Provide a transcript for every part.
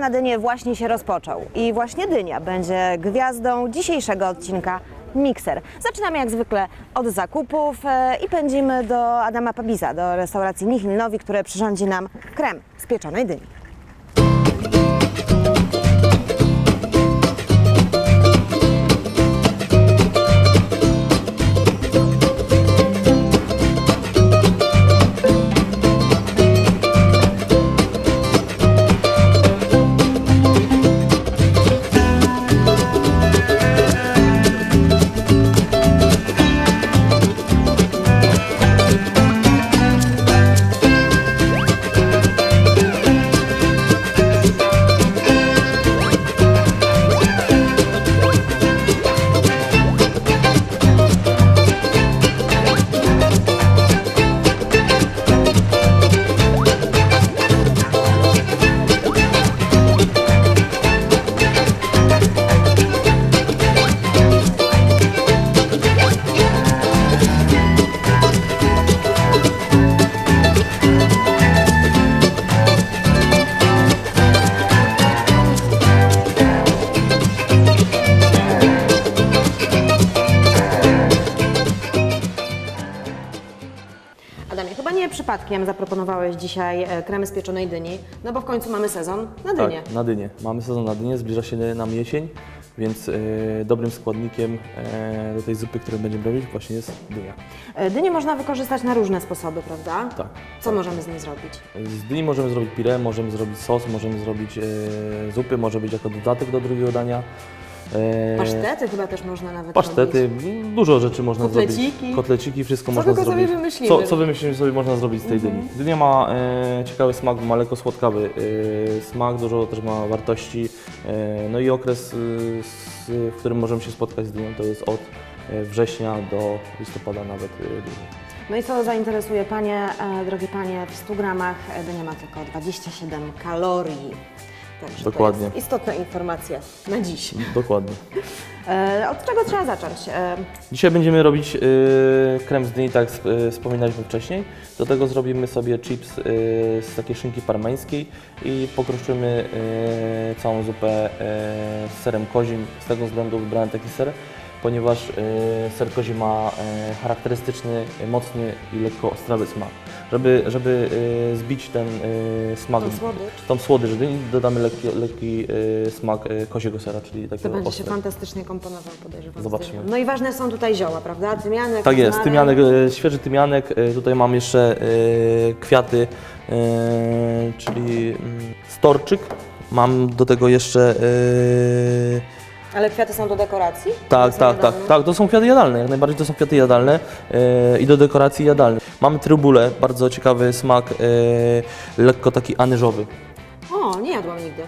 Na dynię właśnie się rozpoczął i właśnie dynia będzie gwiazdą dzisiejszego odcinka Mikser. Zaczynamy jak zwykle od zakupów e, i pędzimy do Adama Pabiza, do restauracji Nihil Nowi, które przyrządzi nam krem z pieczonej dyni. Przypadkiem zaproponowałeś dzisiaj e, kremy z pieczonej dyni, no bo w końcu mamy sezon na dynię. Tak, na dynię. Mamy sezon na dynię, zbliża się nam jesień, więc e, dobrym składnikiem e, do tej zupy, którą będziemy robić, właśnie jest dynia. E, Dynię można wykorzystać na różne sposoby, prawda? Tak. Co możemy z niej zrobić? Z dyni możemy zrobić pire, możemy zrobić sos, możemy zrobić e, zupy, może być jako dodatek do drugiego dania. E, Pasztety chyba też można nawet Pasztety, robić. dużo rzeczy można Kotleciki. zrobić. Kotleciki, wszystko Co można tylko sobie zrobić. wymyślimy. Co, co wymyślimy sobie można zrobić z tej dyni? Dynia ma e, ciekawy smak, ma lekko słodkawy e, smak, dużo też ma wartości. E, no i okres, e, z, w którym możemy się spotkać z dynią, to jest od e, września do listopada nawet e, dyni. No i co zainteresuje Panie, e, drogie Panie, w 100 gramach e, dynia ma tylko 27 kalorii. Także Dokładnie. to jest istotna informacja na dziś. Dokładnie. E, od czego trzeba zacząć? E, Dzisiaj będziemy robić y, krem z dyni, tak jak sp- y, wspominaliśmy wcześniej. Do tego zrobimy sobie chips y, z takiej szynki parmeńskiej i pokruszymy y, całą zupę y, z serem kozim. Z tego względu wybrałem taki ser, ponieważ y, ser kozi ma y, charakterystyczny, mocny i lekko ostrawy smak. Żeby, żeby y, zbić ten y, smak, Tą słodycz. tą słodycz dyni, dodamy lekki, lekki y, smak y, koziego sera, czyli takiego to będzie się ostrego. fantastycznie komponował, podejrzewam. z Zobaczymy. dynią. No i ważne są tutaj zioła, prawda? Tymianek, Tak jest, rozmaryn. tymianek, e, świeży tymianek. e, Tutaj mam jeszcze e, kwiaty, e, czyli mm, storczyk. Mam do tego jeszcze. e, Ale kwiaty są do dekoracji? tak, tak, tak, tak, to są kwiaty jadalne, jak najbardziej to są kwiaty jadalne e, i do dekoracji jadalne. Mamy trybulę, bardzo ciekawy smak, e, lekko taki anyżowy. O, nie jadłam nigdy.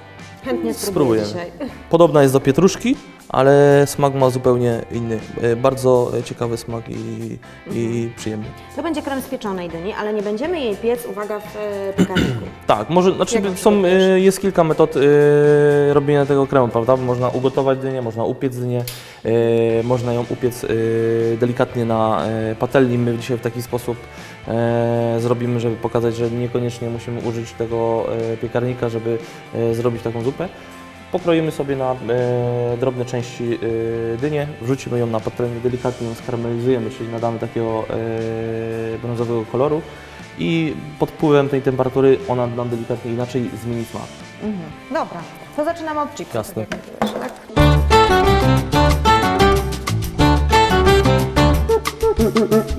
Chętnie spróbuję Spróbujemy. dzisiaj. Podobna jest do pietruszki, ale smak ma zupełnie inny. E, Bardzo ciekawy smak i, i przyjemny. To będzie krem z pieczonej dyni, ale nie będziemy jej piec, uwaga, w e, piekarniku. Tak, może, znaczy Jak są, y, jest kilka metod y, robienia tego kremu, prawda? Można ugotować dynię, można upiec dynię, y, można ją upiec y, delikatnie na y, patelni. My dzisiaj w taki sposób y, zrobimy, żeby pokazać, że niekoniecznie musimy użyć tego y, piekarnika, żeby y, zrobić taką zupę. Pokroimy sobie na y, drobne części y, dynię, wrzucimy ją na patelnię, delikatnie ją skaramelizujemy, czyli nadamy takiego y, brązowego koloru i pod wpływem tej temperatury ona nam delikatnie inaczej zmieni smak. Mhm. Dobra, to zaczynamy od chipsów. Jasne. tak jak tak?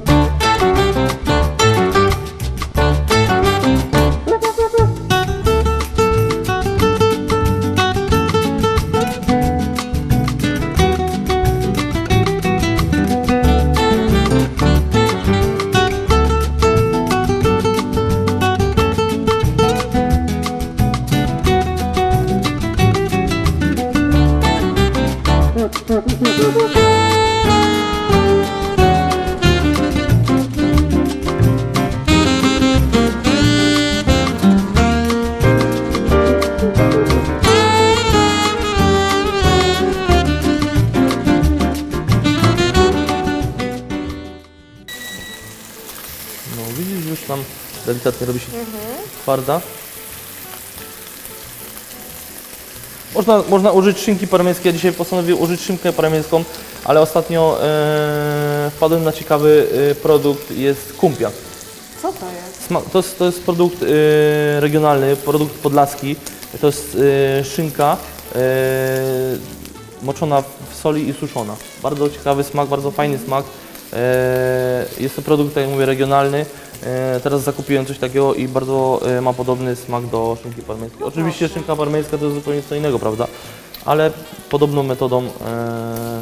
Twarda. Można, można użyć szynki parmeńskiej, ja dzisiaj postanowiłem użyć szynkę parmeńską, ale ostatnio e, wpadłem na ciekawy e, produkt, jest kumpia. Co to jest? Sma- To jest, to jest produkt e, regionalny, produkt podlaski. To jest e, szynka e, moczona w soli i suszona. Bardzo ciekawy smak, bardzo fajny smak. E, jest to produkt, tak jak mówię, regionalny. E, teraz zakupiłem coś takiego i bardzo e, ma podobny smak do szynki parmeńskiej. Oczywiście szynka parmeńska to jest zupełnie co innego, prawda? Ale podobną metodą e,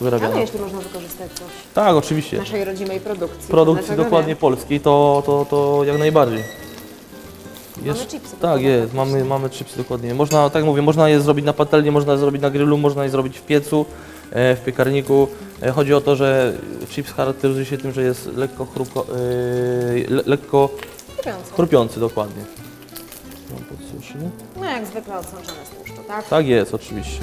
wyrabiana. Ale jeśli można wykorzystać coś Tak, oczywiście naszej rodzimej produkcji. produkcji dlaczego dokładnie nie? polskiej, to, to, to jak najbardziej. Mamy chipsy. Tak, jest, mamy, mamy chipsy dokładnie. Można, tak jak mówię, można je zrobić na patelni, można je zrobić na grillu, można je zrobić w piecu, w piekarniku. E, Chodzi o to, że chips charakteryzuje się tym, że jest lekko, chrupko, e, le, lekko Kupujące. chrupiący dokładnie. Podsuszy. No jak zwykle odsączone z tłuszczu, tak? Tak jest, oczywiście.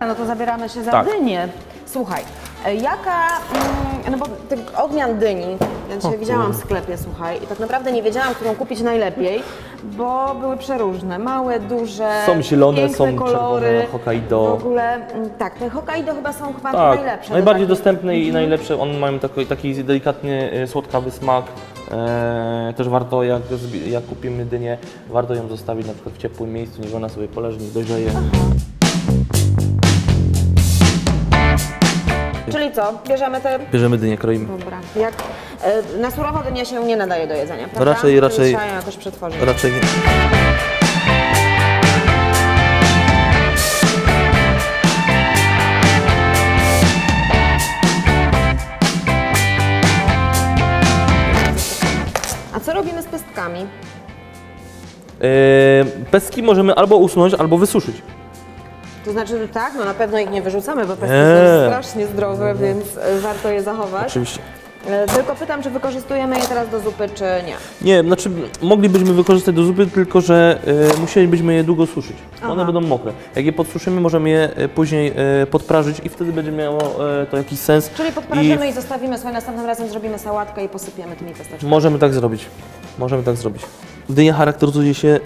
No to zabieramy się za Tak. dynię. Słuchaj, e, jaka, mm, no bo tych odmian dyni, ja dzisiaj widziałam w sklepie, słuchaj, i tak naprawdę nie wiedziałam, którą kupić najlepiej, bo były przeróżne, małe, duże, Są zielone, piękne są kolory. czerwone, Hokkaido. W ogóle, mm, tak, te Hokkaido chyba są chyba Tak, najlepsze. najbardziej do takich- dostępny i najlepszy. On mają taki, taki delikatny, e, słodkawy smak. E, też warto, jak, zbi- jak kupimy dynię, warto ją zostawić na przykład w ciepłym miejscu, niech ona sobie poleży, niech dojrzeje. Czyli co, bierzemy te... Bierzemy dynię, kroimy. Dobra, jak, e, na surowo dynia się nie nadaje do jedzenia, prawda? Raczej- raczej- Trzeba ją jakoś przetworzyć. Raczej nie. A co robimy z pestkami? E, pestki możemy albo usunąć, albo wysuszyć. To znaczy, że tak, no na pewno ich nie wyrzucamy, bo pestki Nie. są strasznie zdrowe, więc e, warto je zachować. Oczywiście. E, Tylko pytam, czy wykorzystujemy je teraz do zupy, czy nie. Nie, znaczy moglibyśmy wykorzystać do zupy, tylko że e, musielibyśmy je długo suszyć. Aha. One będą mokre. Jak je podsuszymy, możemy je e, później e, podprażyć i wtedy będzie miało e, to jakiś sens. Czyli podprażymy i, zostawimy, słuchaj, następnym razem zrobimy sałatkę i posypiemy tymi pesteczkami. Możemy tak zrobić. Możemy tak zrobić. Dynia charakteryzuje się e,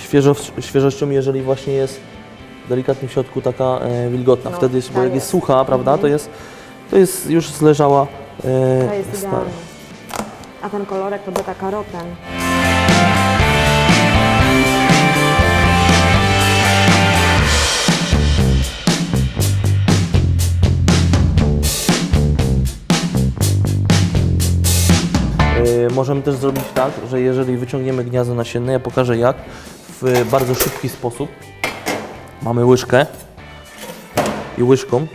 świeżo, świeżością, jeżeli właśnie jest delikatnie w środku taka e, wilgotna. No, Wtedy jest, bo tak jak jest jest. sucha, prawda, to jest, to jest już zleżała To jest idealne. A ten kolorek to beta karoten. E, Możemy też zrobić tak, że jeżeli wyciągniemy gniazdo nasienne, ja pokażę jak, w bardzo szybki sposób. Mamy łyżkę i łyżką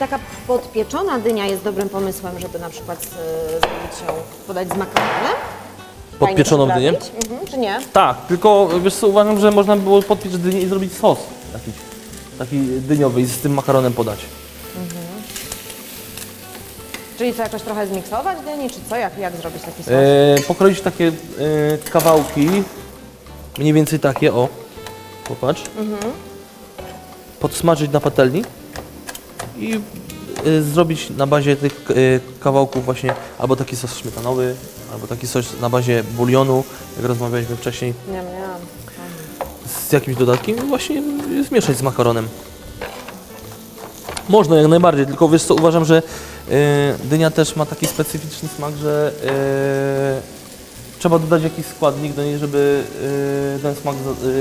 taka podpieczona dynia jest dobrym pomysłem, żeby na przykład e, zrobić ją, podać z makaronem? Podpieczoną dynię? Mhm, czy nie? Tak, tylko wiesz co, uważam, że można by było podpiec dynię i zrobić sos taki, taki dyniowy i z tym makaronem podać. Czyli co, jakoś trochę zmiksować dyni, czy co? Jak, jak zrobić taki sos? E, pokroić takie e, kawałki, mniej więcej takie, o, popatrz. Podsmażyć na patelni i e, zrobić na bazie tych e, kawałków właśnie albo taki sos śmietanowy, albo taki sos na bazie bulionu, jak rozmawialiśmy wcześniej, Nie, nie. z jakimś dodatkiem i właśnie zmieszać z makaronem. Można jak najbardziej, tylko wiesz co, uważam, że e, dynia też ma taki specyficzny smak, że e, trzeba dodać jakiś składnik do niej, żeby e, ten smak za- e,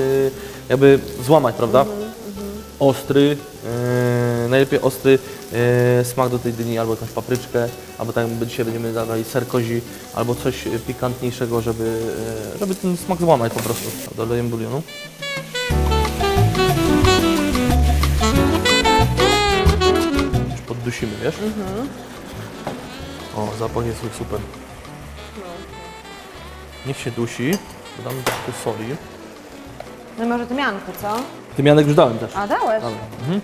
jakby złamać, prawda? Ostry, e, najlepiej ostry e, smak do tej dyni, albo jakąś papryczkę, albo tak jakby dzisiaj będziemy dawali ser kozi, albo coś pikantniejszego, żeby, e, żeby ten smak złamać po prostu. Dolejemy bulionu. Już dusimy, wiesz? O, zapach jest super. Niech się dusi. Dodamy troszkę soli. No i może tymianku, co? Tymianek już dałem też. A, dałeś? Dałem. Mhm.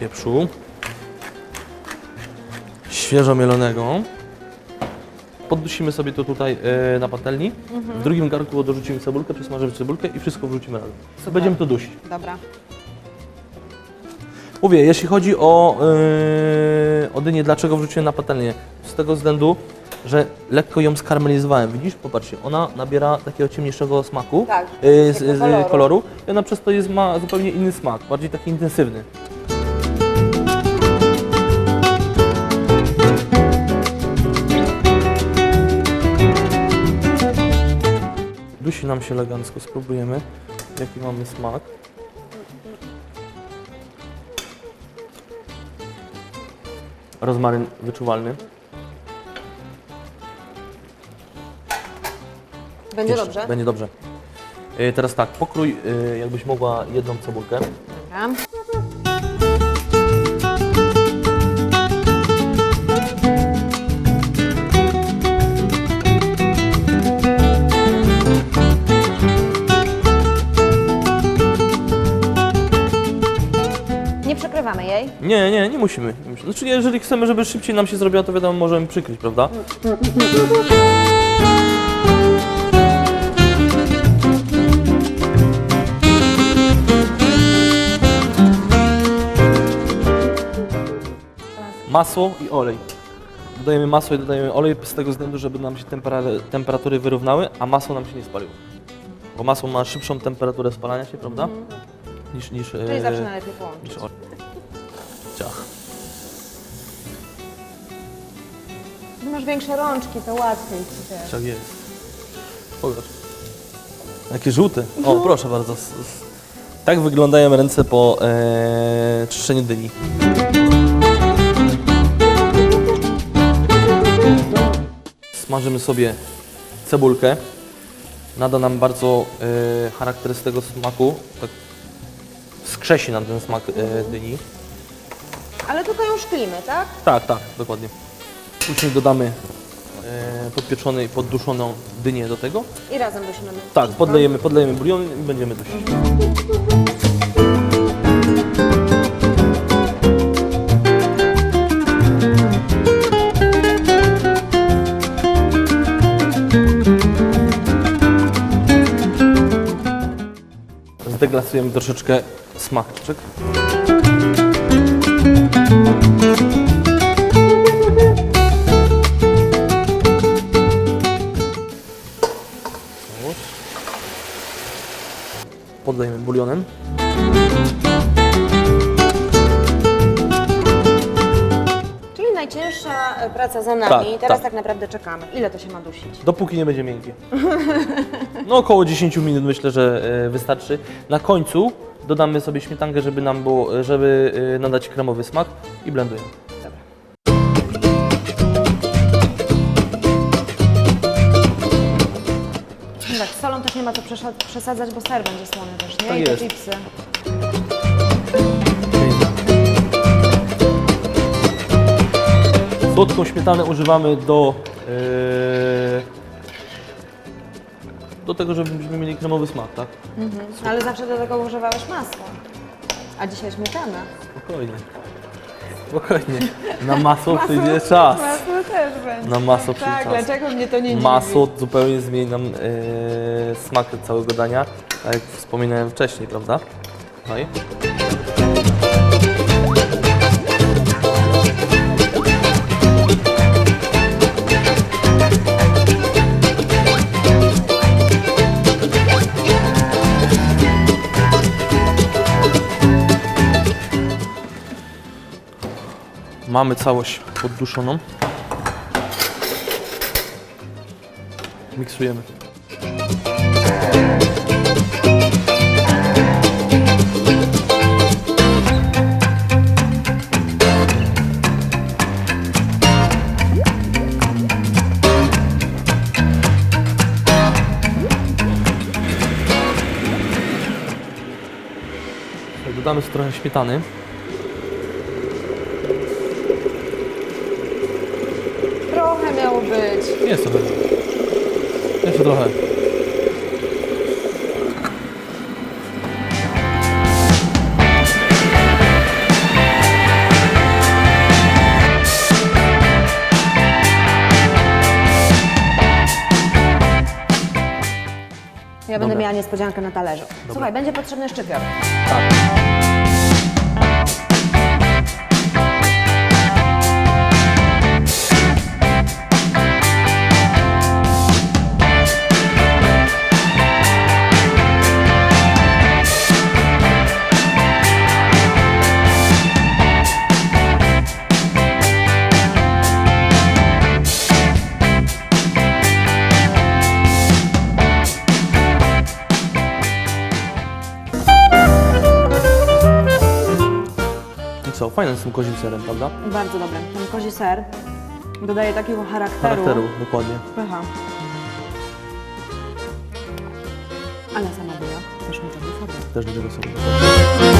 Pieprzu. Świeżo mielonego. Poddusimy sobie to tutaj e, na patelni. W drugim garnku dorzucimy cebulkę, przesmażymy cebulkę i wszystko wrzucimy razem. Będziemy to dusić. Dobra. Mówię, jeśli chodzi o, yy, o dynię, dlaczego wrzuciłem na patelnię? Z tego względu, że lekko ją skarmelizowałem. Widzisz? Popatrzcie, ona nabiera takiego ciemniejszego smaku, Tak, yy, z, takiego z koloru. koloru. i ona przez to jest, ma zupełnie inny smak, bardziej taki intensywny. Dusi nam się elegancko, spróbujemy jaki mamy smak. Rozmaryn wyczuwalny. Będzie Jeszcze- dobrze? Będzie dobrze. Y, Teraz tak, pokrój, y, jakbyś mogła jedną cebulkę. Dobra. Nie, nie, nie musimy. nie musimy. Znaczy, jeżeli chcemy, żeby szybciej nam się zrobiła, to wiadomo, możemy przykryć, prawda? Masło i olej. Dodajemy masło i dodajemy olej z tego względu, żeby nam się tempera temperatury wyrównały, a masło nam się nie spaliło. Bo masło ma szybszą temperaturę spalania się, prawda? Niż, niż, Czyli e, zawsze najlepiej połączyć. niż olej. Ciach. Ty masz większe rączki, to łatwiej ci też. Tak jest. Pokaż. Jakie żółte. O, proszę bardzo. S- s- Tak wyglądają ręce po e, czyszczeniu dyni. Smażymy sobie cebulkę. Nada nam bardzo e, charakterystycznego smaku. Tak skrzesi nam ten smak e, dyni. Ale tylko ją szklimy, tak? Tak, tak, dokładnie. Później dodamy e, podpieczoną i podduszoną dynię do tego. I razem dusimy. Tak, podlejemy, podlejemy bulion i będziemy dusić. Zdeglasujemy troszeczkę smaczek. Podlejemy bulionem. E, praca za nami. Tak, Teraz tak. tak. naprawdę czekamy. Ile to się ma dusić? Dopóki nie będzie miękkie. No około 10 minut myślę, że e, wystarczy. Na końcu dodamy sobie śmietankę, żeby nam było, żeby e, nadać kremowy smak i blendujemy. No tak, z solą też nie ma co przesza- przesadzać, bo ser będzie słony też, nie? Tak I te jest. chipsy. Słodką śmietanę używamy do e, do tego, żebyśmy mieli kremowy smak, tak? Ale zawsze do tego używałeś masła. A dzisiaj śmietana. Spokojnie. Spokojnie. Na masło przyjdzie czas. Masło też będzie. Na masło przyjdzie Tak, czas. dlaczego mnie to nie Masło zupełnie zmieni nam e, smak całego dania, tak jak wspominałem wcześniej, prawda? No i mamy całość podduszoną. Miksujemy. Dodamy trochę śmietany. Trochę miało być. Jest trochę. Jeszcze trochę. Ja będę Dobra. miała niespodziankę na talerzu. Słuchaj, będzie potrzebny szczypior. Tak. Fajne z tym kozim serem, prawda? Bardzo dobre. Ten kozi ser dodaje takiego charakteru. Charakteru, dokładnie. Pycha. Ale sama była. Też to wychodzi. Też do tego sobie.